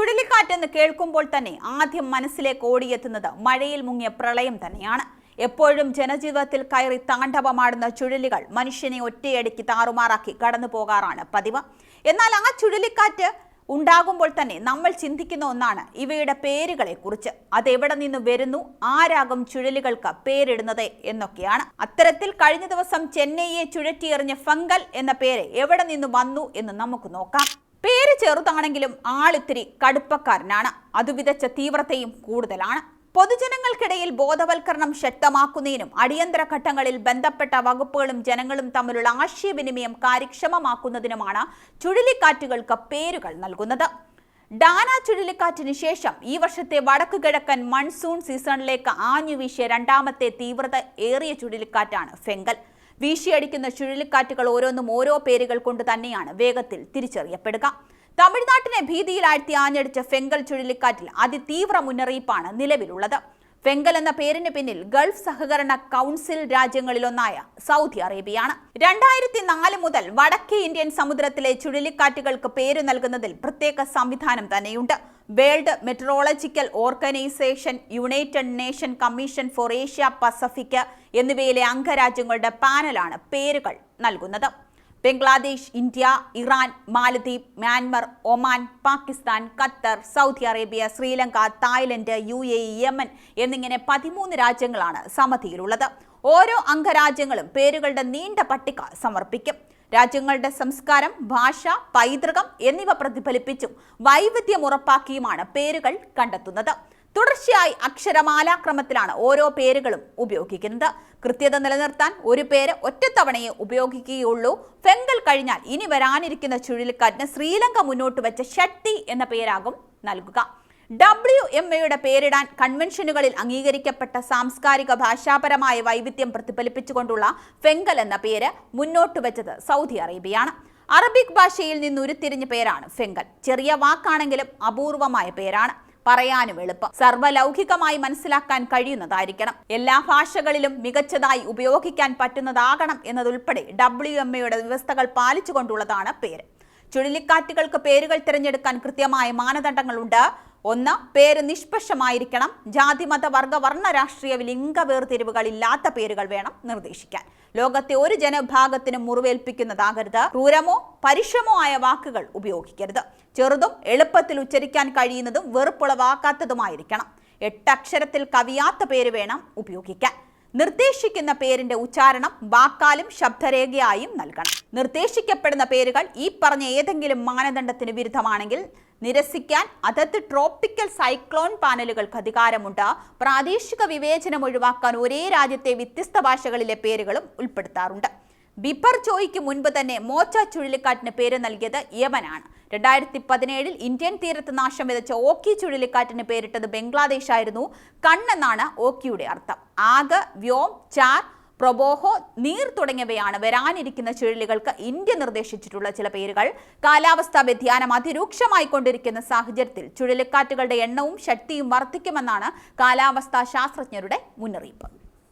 ചുഴലിക്കാറ്റെന്ന് കേൾക്കുമ്പോൾ തന്നെ ആദ്യം മനസ്സിലേക്ക് ഓടിയെത്തുന്നത് മഴയിൽ മുങ്ങിയ പ്രളയം തന്നെയാണ്. എപ്പോഴും ജനജീവിതത്തിൽ കയറി താണ്ഡവമാടുന്ന ചുഴലികൾ മനുഷ്യനെ ഒറ്റയടിക്ക് താറുമാറാക്കി കടന്നു പോകാറാണ് പതിവ്. എന്നാൽ ആ ചുഴലിക്കാറ്റ് ഉണ്ടാകുമ്പോൾ തന്നെ നമ്മൾ ചിന്തിക്കുന്ന ഒന്നാണ് ഇവയുടെ പേരുകളെ കുറിച്ച് അതെവിടെ നിന്ന് വരുന്നു? ആരാകും ചുഴലികൾക്ക് പേരിടുന്നത് എന്നൊക്കെയാണ്. അത്തരത്തിൽ കഴിഞ്ഞ ദിവസം ചെന്നൈയെ ചുഴറ്റിയെറിഞ്ഞ ഫംഗൽ എന്ന പേര് എവിടെ നിന്ന് വന്നു എന്ന് നമുക്ക് നോക്കാം. ചെറുതാണെങ്കിലും ആളിത്തിരി കടുപ്പക്കാരനാണ്. അത് വിതച്ച തീവ്രതയും കൂടുതലാണ്. പൊതുജനങ്ങൾക്കിടയിൽ ബോധവൽക്കരണം ശക്തമാക്കുന്നതിനും അടിയന്തര ഘട്ടങ്ങളിൽ ബന്ധപ്പെട്ട വകുപ്പുകളും ജനങ്ങളും തമ്മിലുള്ള ആശയവിനിമയം കാര്യക്ഷമമാക്കുന്നതിനുമാണ് ചുഴലിക്കാറ്റുകൾക്ക് പേരുകൾ നൽകുന്നത്. ഡാന ചുഴലിക്കാറ്റിന് ശേഷം ഈ വർഷത്തെ വടക്കു കിഴക്കൻ മൺസൂൺ സീസണിലേക്ക് ആഞ്ഞു വീശിയ രണ്ടാമത്തെ തീവ്രത ഏറിയ ചുഴലിക്കാറ്റാണ് ഫെങ്കൽ. വീശിയടിക്കുന്ന ചുഴലിക്കാറ്റുകൾ ഓരോന്നും ഓരോ പേരുകൾ കൊണ്ട് തന്നെയാണ് വേഗത്തിൽ തിരിച്ചറിയപ്പെടുക. തമിഴ്നാട്ടിനെ ഭീതിയിലാഴ്ത്തി ആഞ്ഞടിച്ച ഫെങ്കൽ ചുഴലിക്കാറ്റിൽ അതിതീവ്ര മുന്നറിയിപ്പാണ് നിലവിലുള്ളത്. ഫെങ്കൽ എന്ന പേരിന് പിന്നിൽ ഗൾഫ് സഹകരണ കൗൺസിൽ രാജ്യങ്ങളിലൊന്നായ സൗദി അറേബ്യയാണ്. രണ്ടായിരത്തി നാല് മുതൽ വടക്കേ ഇന്ത്യൻ സമുദ്രത്തിലെ ചുഴലിക്കാറ്റുകൾക്ക് പേര് നൽകുന്നതിൽ പ്രത്യേക സംവിധാനം തന്നെയുണ്ട്. World Meteorological Organisation United Nation Commission for Asia Pacific എന്നിവയിലെ അംഗരാജ്യങ്ങളുടെ പാനലാണ് പേരുകൾ നൽകുന്നത്. Bangladesh India Iran Maldives Myanmar Oman Pakistan Qatar Saudi Arabia Sri Lanka Thailand U A Yemen എന്നിങ്ങനെ പതിമൂന്ന് രാജ്യങ്ങളാണ് സമിതിയിലുള്ളത്. ഓരോ അംഗരാജ്യങ്ങളും പേരുകളുടെ നീണ്ട പട്ടിക സമർപ്പിക്കും. രാജ്യങ്ങളുടെ സംസ്കാരം ഭാഷ പൈതൃകം എന്നിവ പ്രതിഫലിപ്പിച്ചും വൈവിധ്യം ഉറപ്പാക്കിയുമാണ് പേരുകൾ കണ്ടെത്തുന്നത്. തുടർച്ചയായി അക്ഷരമാലാക്രമത്തിലാണ് ഓരോ പേരുകളും ഉപയോഗിക്കുന്നത്. കൃത്യത നിലനിർത്താൻ ഒരു പേര് ഒറ്റത്തവണയെ ഉപയോഗിക്കുകയുള്ളൂ. ഫെങ്കൽ കഴിഞ്ഞാൽ ഇനി വരാനിരിക്കുന്ന ചുഴലിക്കാറ്റിന് ശ്രീലങ്ക മുന്നോട്ട് വെച്ച ശക്തി എന്ന പേരാകും നൽകുക. ഡബ്ല്യു എം എയുടെ പേരിടാൻ കൺവെൻഷനുകളിൽ അംഗീകരിക്കപ്പെട്ട സാംസ്കാരിക ഭാഷാപരമായ വൈവിധ്യം പ്രതിഫലിപ്പിച്ചുകൊണ്ടുള്ള ഫെങ്കൽ എന്ന പേര് മുന്നോട്ട് വെച്ചത് സൗദി അറേബ്യയാണ്. അറബിക് ഭാഷയിൽ നിന്ന് ഉരുത്തിരിഞ്ഞ പേരാണ് ഫെങ്കൽ. ചെറിയ വാക്കാണെങ്കിലും അപൂർവമായ പേരാണ്. പറയാനും എളുപ്പം. സർവലൗകികമായി മനസ്സിലാക്കാൻ കഴിയുന്നതായിരിക്കണം. എല്ലാ ഭാഷകളിലും മികച്ചതായി ഉപയോഗിക്കാൻ പറ്റുന്നതാകണം എന്നതുൾപ്പെടെ ഡബ്ല്യു എം എയുടെ വ്യവസ്ഥകൾ പാലിച്ചുകൊണ്ടുള്ളതാണ് പേര്. ചുഴലിക്കാറ്റുകൾക്ക് പേരുകൾ തിരഞ്ഞെടുക്കാൻ കൃത്യമായ മാനദണ്ഡങ്ങളുണ്ട്. ഒന്ന് പേര് നിഷ്പക്ഷമായിരിക്കണം. ജാതി മത വർഗ വർണ രാഷ്ട്രീയ ലിംഗ വേർതിരിവുകൾ ഇല്ലാത്ത പേരുകൾ വേണം നിർദ്ദേശിക്കാൻ. ലോകത്തെ ഒരു ജനവിഭാഗത്തിനും മുറിവേൽപ്പിക്കുന്നതാകരുത്. ക്രൂരമോ പരിശ്രമോ ആയ വാക്കുകൾ ഉപയോഗിക്കരുത്. ചെറുതും എളുപ്പത്തിൽ ഉച്ചരിക്കാൻ കഴിയുന്നതും വെറുപ്പുളവാക്കാത്തതുമായിരിക്കണം. എട്ടക്ഷരത്തിൽ കവിയാത്ത പേര് വേണം ഉപയോഗിക്കാൻ. നിർദ്ദേശിക്കുന്ന പേരിന്റെ ഉച്ചാരണം വാക്കാലും ശബ്ദരേഖയായും നൽകണം. നിർദ്ദേശിക്കപ്പെടുന്ന പേരുകൾ ഈ പറഞ്ഞ ഏതെങ്കിലും മാനദണ്ഡത്തിന് വിരുദ്ധമാണെങ്കിൽ നിരസിക്കാൻ അതത് ട്രോപ്പിക്കൽ സൈക്ലോൺ പാനലുകൾക്ക് അധികാരമുണ്ട്. പ്രാദേശിക വിവേചനം ഒഴിവാക്കാൻ ഒരേ രാജ്യത്തെ വ്യത്യസ്ത ഭാഷകളിലെ പേരുകളും ഉൾപ്പെടുത്താറുണ്ട്. ബിപ്പർ ചോയ്ക്ക് മുൻപ് തന്നെ മോച്ച ചുഴലിക്കാറ്റിന് പേര് നൽകിയത് യമനാണ്. രണ്ടായിരത്തി പതിനേഴിൽ ഇന്ത്യൻ തീരത്ത് നാശം വിതച്ച ഓക്കി ചുഴലിക്കാറ്റിന് പേരിട്ടത് ബംഗ്ലാദേശ് ആയിരുന്നു കണ്ണെന്നാണ് ഓക്കിയുടെ അർത്ഥം. ആഗ് വ്യോം ചാർ പ്രബോഹോ നീർ തുടങ്ങിയവയാണ് വരാനിരിക്കുന്ന ചുഴലികൾക്ക് ഇന്ത്യ നിർദ്ദേശിച്ചിട്ടുള്ള ചില പേരുകൾ. കാലാവസ്ഥാ വ്യതിയാനം അതിരൂക്ഷമായി കൊണ്ടിരിക്കുന്ന സാഹചര്യത്തിൽ ചുഴലിക്കാറ്റുകളുടെ എണ്ണവും ശക്തിയും വർദ്ധിക്കുമെന്നാണ് കാലാവസ്ഥാ ശാസ്ത്രജ്ഞരുടെ മുന്നറിയിപ്പ്.